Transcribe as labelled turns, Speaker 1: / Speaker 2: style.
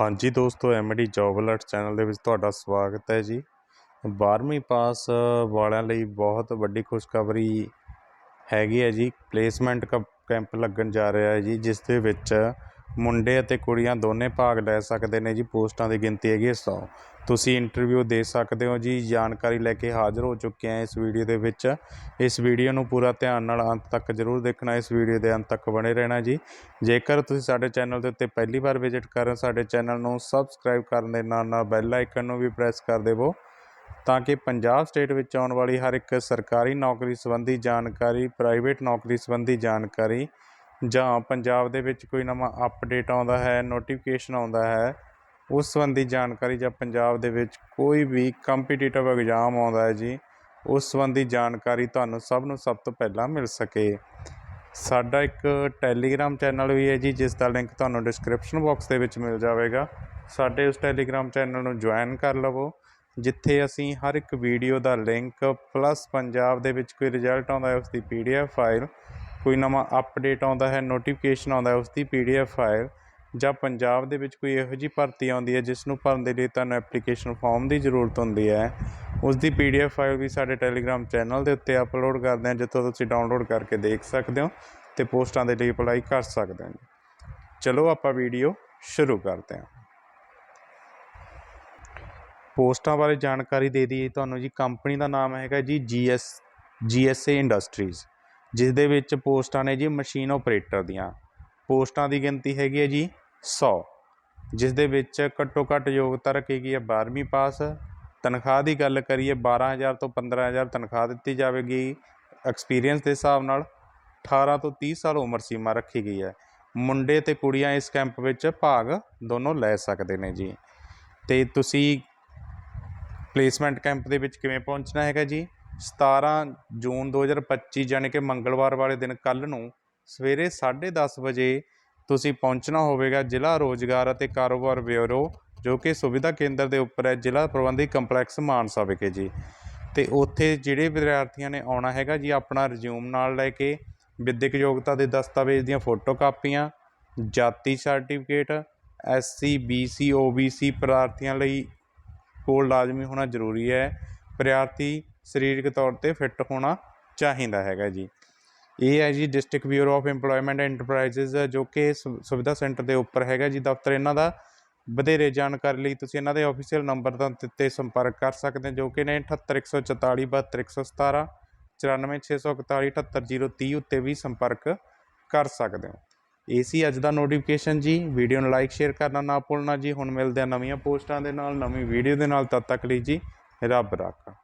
Speaker 1: ਹਾਂਜੀ ਦੋਸਤੋ MD job alert channel ਦੇ ਵਿੱਚ ਤੁਹਾਡਾ ਸਵਾਗਤ ਹੈ ਜੀ। 12ਵੀਂ ਪਾਸ ਵਾਲਿਆਂ ਲਈ ਬਹੁਤ ਵੱਡੀ ਖੁਸ਼ਖਬਰੀ ਹੈਗੀ ਹੈ ਜੀ। ਪਲੇਸਮੈਂਟ ਕੈਂਪ ਲੱਗਣ ਜਾ ਰਿਹਾ ਹੈ ਜੀ, ਜਿਸ ਦੇ ਵਿੱਚ ਮੁੰਡੇ ਅਤੇ ਕੁੜੀਆਂ ਦੋਨੇ ਭਾਗ ਲੈ ਸਕਦੇ ਨੇ ਜੀ, ਪੋਸਟਾਂ ਦੀ ਗਿਣਤੀ ਹੈਗੀ ਹੈ 100 ਤੁਸੀਂ ਇੰਟਰਵਿਊ ਦੇ ਸਕਦੇ ਹੋ ਜੀ, ਜਾਣਕਾਰੀ ਲੈ ਕੇ ਹਾਜ਼ਰ ਹੋ ਚੁੱਕੇ ਹਾਂ ਇਸ ਵੀਡੀਓ ਦੇ ਵਿੱਚ। ਇਸ ਵੀਡੀਓ ਨੂੰ ਪੂਰਾ ਧਿਆਨ ਨਾਲ ਅੰਤ ਤੱਕ ਜ਼ਰੂਰ ਦੇਖਣਾ, ਇਸ ਵੀਡੀਓ ਦੇ ਅੰਤ ਤੱਕ ਬਣੇ ਰਹਿਣਾ ਜੀ। ਜੇਕਰ ਤੁਸੀਂ ਸਾਡੇ ਚੈਨਲ ਦੇ ਉੱਤੇ ਪਹਿਲੀ ਵਾਰ ਵਿਜ਼ਿਟ ਕਰ ਰਹੇ ਸਾਡੇ ਚੈਨਲ ਨੂੰ ਸਬਸਕ੍ਰਾਈਬ ਕਰਨ ਦੇ ਨਾਲ ਨਾਲ ਬੈਲ ਆਈਕਨ ਨੂੰ ਵੀ ਪ੍ਰੈਸ ਕਰ ਦੇਵੋ, ਤਾਂ ਕਿ ਪੰਜਾਬ ਸਟੇਟ ਵਿੱਚ ਆਉਣ ਵਾਲੀ ਹਰ ਇੱਕ ਸਰਕਾਰੀ ਨੌਕਰੀ ਸੰਬੰਧੀ ਜਾਣਕਾਰੀ ਪ੍ਰਾਈਵੇਟ ਨੌਕਰੀ ਸੰਬੰਧੀ ਜਾਣਕਾਰੀ ਜਾਂ ਪੰਜਾਬ ਦੇ ਵਿੱਚ ਕੋਈ ਨਵਾਂ ਅਪਡੇਟ ਆਉਂਦਾ ਹੈ ਨੋਟੀਫਿਕੇਸ਼ਨ ਆਉਂਦਾ ਹੈ, ਉਸ ਸੰਬੰਧੀ ਜਾਣਕਾਰੀ ਜਾਂ ਪੰਜਾਬ ਦੇ ਵਿੱਚ ਕੋਈ ਵੀ ਕੰਪੀਟੀਟਿਵ ਐਗਜ਼ਾਮ ਆਉਂਦਾ ਹੈ ਜੀ, ਉਸ ਸੰਬੰਧੀ ਜਾਣਕਾਰੀ ਤੁਹਾਨੂੰ ਸਭ ਨੂੰ ਸਭ ਤੋਂ ਪਹਿਲਾਂ ਮਿਲ ਸਕੇ। ਸਾਡਾ ਇੱਕ ਟੈਲੀਗ੍ਰਾਮ ਚੈਨਲ ਵੀ ਹੈ ਜੀ, ਜਿਸ ਦਾ ਲਿੰਕ ਤੁਹਾਨੂੰ ਡਿਸਕ੍ਰਿਪਸ਼ਨ ਬਾਕਸ ਦੇ ਵਿੱਚ ਮਿਲ ਜਾਵੇਗਾ। ਸਾਡੇ ਉਸ ਟੈਲੀਗ੍ਰਾਮ ਚੈਨਲ ਨੂੰ ਜੁਆਇਨ ਕਰ ਲਵੋ, ਜਿੱਥੇ ਅਸੀਂ ਹਰ ਇੱਕ ਵੀਡੀਓ ਦਾ ਲਿੰਕ ਪਲੱਸ ਪੰਜਾਬ ਦੇ ਵਿੱਚ ਕੋਈ ਰਿਜ਼ਲਟ ਆਉਂਦਾ ਹੈ ਉਸ ਦੀ ਪੀਡੀਐਫ ਫਾਈਲ ਕੋਈ ਨਵਾਂ ਅਪਡੇਟ ਆਉਂਦਾ ਹੈ ਨੋਟੀਫਿਕੇਸ਼ਨ ਆਉਂਦਾ ਹੈ ਉਸ ਦੀ ਪੀਡੀਐਫ ਫਾਈਲ ਜਾਂ ਪੰਜਾਬ ਦੇ ਵਿੱਚ ਕੋਈ ਇਹੋ ਜਿਹੀ ਭਰਤੀ ਆਉਂਦੀ ਹੈ ਜਿਸ ਨੂੰ ਭਰਨ ਦੇ ਲਈ ਤੁਹਾਨੂੰ ਐਪਲੀਕੇਸ਼ਨ ਫਾਰਮ ਦੀ ਜ਼ਰੂਰਤ ਹੁੰਦੀ ਹੈ। ਉਸ ਦੀ ਪੀਡੀਐਫ ਫਾਈਲ ਵੀ ਸਾਡੇ ਟੈਲੀਗ੍ਰਾਮ ਚੈਨਲ ਦੇ ਉੱਤੇ ਅਪਲੋਡ ਕਰਦੇ ਹਾਂ, ਜਿੱਥੋਂ ਤੁਸੀਂ ਡਾਊਨਲੋਡ ਕਰਕੇ ਦੇਖ ਸਕਦੇ ਹੋ ਤੇ ਪੋਸਟਾਂ ਦੇ ਲਈ ਅਪਲਾਈ ਕਰ ਸਕਦੇ ਹੋ। ਚਲੋ ਆਪਾਂ ਵੀਡੀਓ ਸ਼ੁਰੂ ਕਰਦੇ ਹਾਂ। ਪੋਸਟਾਂ ਬਾਰੇ ਜਾਣਕਾਰੀ ਦੇ ਦਈਏ, ਤੁਹਾਨੂੰ ਜੀ ਕੰਪਨੀ ਦਾ ਨਾਮ ਹੈਗਾ ਜੀ ਜੀਐਸ ਜੀਐਸਏ ਇੰਡਸਟਰੀਜ਼ ਜਿਸ ਦੇ ਵਿੱਚ ਪੋਸਟਾਂ ਨੇ ਜੀ ਮਸ਼ੀਨ ਓਪਰੇਟਰ ਦੀਆਂ। ਪੋਸਟਾਂ ਦੀ ਗਿਣਤੀ ਹੈਗੀ ਹੈ ਜੀ ਸੌ। ਜਿਸ ਦੇ ਵਿੱਚ ਘੱਟੋ ਘੱਟ ਯੋਗਤਾ ਰੱਖੀ ਗਈ ਹੈ 12ਵੀਂ ਪਾਸ। ਤਨਖਾਹ ਦੀ ਗੱਲ ਕਰੀਏ 12000 ਤੋਂ 15000 ਤਨਖਾਹ ਦਿੱਤੀ ਜਾਵੇਗੀ ਐਕਸਪੀਰੀਅੰਸ ਦੇ ਹਿਸਾਬ ਨਾਲ। 18 ਤੋਂ 30 ਸਾਲ ਉਮਰ ਸੀਮਾ ਰੱਖੀ ਗਈ ਹੈ। ਮੁੰਡੇ ਤੇ ਕੁੜੀਆਂ ਇਸ ਕੈਂਪ ਵਿੱਚ ਭਾਗ ਦੋਨੋਂ ਲੈ ਸਕਦੇ ਨੇ ਜੀ। ਤੇ ਤੁਸੀਂ ਪਲੇਸਮੈਂਟ ਕੈਂਪ ਦੇ ਵਿੱਚ ਕਿਵੇਂ ਪਹੁੰਚਣਾ ਹੈਗਾ ਜੀ? 17 ਜੂਨ 2025 ਯਾਨੀ ਕਿ ਮੰਗਲਵਾਰ ਵਾਲੇ ਦਿਨ ਕੱਲ੍ਹ ਨੂੰ ਸਵੇਰੇ ਸਾਢੇ ਦਸ ਵਜੇ ਤੁਸੀਂ ਪਹੁੰਚਣਾ ਹੋਵੇਗਾ ਜ਼ਿਲ੍ਹਾ ਰੋਜ਼ਗਾਰ ਅਤੇ ਕਾਰੋਬਾਰ ਬਿਊਰੋ, ਜੋ ਕਿ ਸੁਵਿਧਾ ਕੇਂਦਰ ਦੇ ਉੱਪਰ ਹੈ, ਜ਼ਿਲ੍ਹਾ ਪ੍ਰਬੰਧਕੀ ਕੰਪਲੈਕਸ ਮਾਨਸਾ ਵਿਖੇ ਜੀ। ਅਤੇ ਉੱਥੇ ਜਿਹੜੇ ਵਿਦਿਆਰਥੀਆਂ ਨੇ ਆਉਣਾ ਹੈਗਾ ਜੀ, ਆਪਣਾ ਰਿਜ਼ਿਊਮ ਨਾਲ ਲੈ ਕੇ ਵਿੱਦਿਅਕ ਯੋਗਤਾ ਦੇ ਦਸਤਾਵੇਜ਼ ਦੀਆਂ ਫੋਟੋ ਕਾਪੀਆਂ, ਜਾਤੀ ਸਰਟੀਫਿਕੇਟ ਐਸਸੀ ਬੀਸੀ ਓਬੀਸੀ ਪ੍ਰਾਰਥੀਆਂ ਲਈ ਕੋਲ ਲਾਜ਼ਮੀ ਹੋਣਾ ਜ਼ਰੂਰੀ ਹੈ। ਪ੍ਰਾਰਥੀ ਸਰੀਰਕ ਤੌਰ ਤੇ ਫਿੱਟ ਹੋਣਾ ਚਾਹੀਦਾ ਹੈਗਾ ਜੀ। ਇਹ ਹੈ ਜੀ district bureau of employment enterprises ਜੋ ਕਿ ਸੁ- ਸੁਵਿਧਾ ਸੈਂਟਰ ਦੇ ਉੱਪਰ ਹੈਗਾ ਜੀ। ਦਫ਼ਤਰ ਇਹਨਾਂ ਦਾ ਵਧੇਰੇ ਜਾਣਕਾਰੀ ਲਈ ਤੁਸੀਂ ਇਹਨਾਂ ਦੇ ਆਫੀਸ਼ੀਅਲ ਨੰਬਰ ਦਾ ਉੱਤੇ ਸੰਪਰਕ ਕਰ ਸਕਦੇ ਹੋ, ਜੋ ਕਿ ਨੇ 78144 72117 94641 78030 ਉੱਤੇ ਵੀ ਸੰਪਰਕ ਕਰ ਸਕਦੇ ਹੋ। ਇਹ ਸੀ ਅੱਜ ਦਾ ਨੋਟੀਫਿਕੇਸ਼ਨ ਜੀ। ਵੀਡੀਓ ਨੂੰ ਲਾਈਕ ਸ਼ੇਅਰ ਕਰਨਾ ਨਾ ਭੁੱਲਣਾ ਜੀ। ਹੁਣ ਮਿਲਦੇ ਆ ਨਵੀਆਂ ਪੋਸਟਾਂ ਦੇ ਨਾਲ, ਨਵੀਂ ਵੀਡੀਓ ਦੇ ਨਾਲ। ਤਦ ਤੱਕ ਲਈ ਜੀ, ਰੱਬ ਰੱਖ।